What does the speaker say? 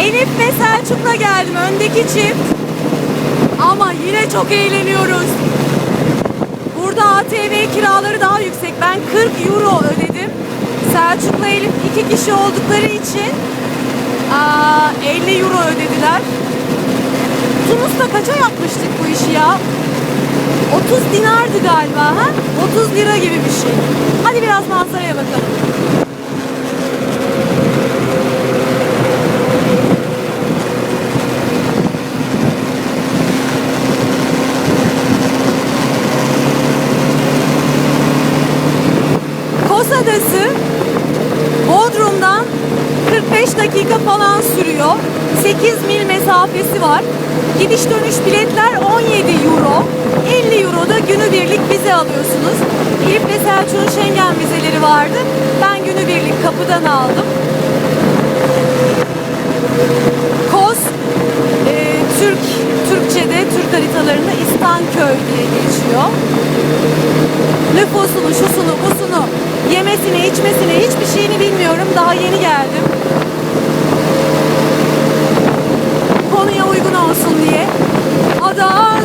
Elif ve Selçuk'la geldim. Öndeki çift. Ama yine çok eğleniyoruz. Burada ATV kiraları daha yüksek. Ben 40 euro ödedim. Selçuk'la Elif iki kişi oldukları için aa, 50 euro ödediler. Tunus'ta kaça yapmıştık bu işi ya? 30 dinardı galiba ha? 30 lira gibi bir şey. Hadi biraz manzaraya bakalım. 45 dakika falan sürüyor. 8 mil mesafesi var. Gidiş dönüş biletler 17 euro. 50 euro da günübirlik vize alıyorsunuz. Elif ve Selçuk'un Schengen vizeleri vardı. Ben günübirlik kapıdan aldım. Kos e, Türk Türkçe'de Türk haritalarında İstanköy diye geçiyor. Nüfusunu, şusunu, busunu, yemesini, içmesini hiçbir şeyini bilmiyorum. Daha yeni geldim. Olsun diye. Ada sağ